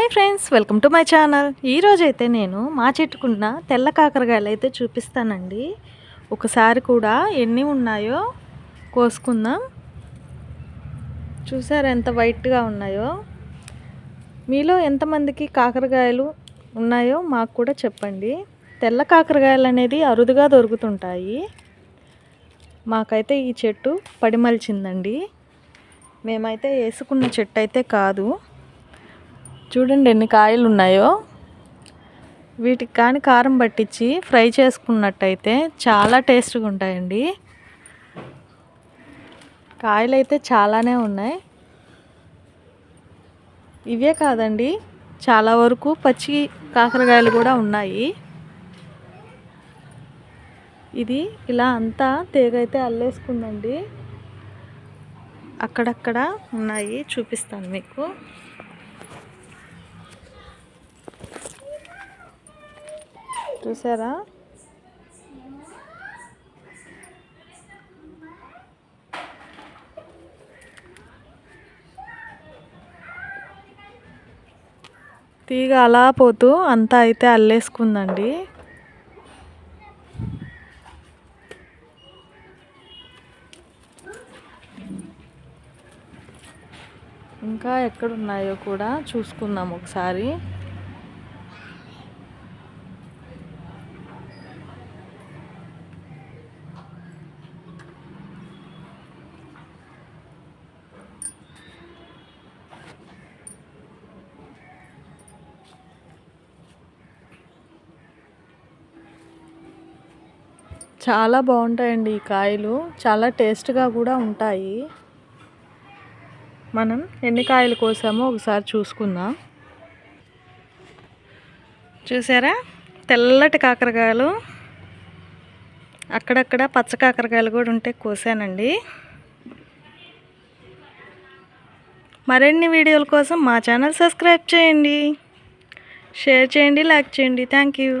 Hi friends welcome to my channel. ఈరోజు అయితే నేను మా చెట్టుకున్న తెల్ల కాకరకాయలు అయితే చూపిస్తానండి. ఒకసారి కూడా ఎన్ని ఉన్నాయో కోసుకుందాం. చూసారు ఎంత వైట్గా ఉన్నాయో? మీలో ఎంతమందికి కాకరకాయలు ఉన్నాయో మాకు కూడా చెప్పండి. తెల్ల కాకరకాయలు అనేది అరుదుగా దొరుకుతుంటాయి. మాకైతే ఈ చెట్టు పడిమలిచిందండి. మేమైతే వేసుకున్న చెట్టు అయితే కాదు. చూడండి ఎన్ని కాయలు ఉన్నాయో. వీటికి కానీ కారం పట్టించి ఫ్రై చేసుకున్నట్టయితే చాలా టేస్ట్గా ఉంటాయండి. కాయలు అయితే చాలానే ఉన్నాయి. ఇవే కాదండి చాలా వరకు పచ్చి కాకరకాయలు కూడా ఉన్నాయి. ఇది ఇలా అంతా తీగైతే అల్లేసుకుందండి. అక్కడక్కడ ఉన్నాయి చూపిస్తాను మీకు. చూసారా? తీగ అలా పోతూ అంతా అయితే అల్లేసుకుందండి. ఇంకా ఎక్కడున్నాయో కూడా చూసుకుందాం ఒకసారి. చాలా బాగుంటాయండి ఈ కాయలు. చాలా టేస్ట్గా కూడా ఉంటాయి. మనం ఎన్ని కాయలు కోసామో ఒకసారి చూసుకుందాం. చూసారా? తెల్లటి కాకరకాయలు. అక్కడక్కడ పచ్చ కాకరకాయలు కూడా ఉంటే కోసానండి. మరిన్ని వీడియోల కోసం మా ఛానల్ సబ్స్క్రైబ్ చేయండి. షేర్ చేయండి లైక్ చేయండి. Thank you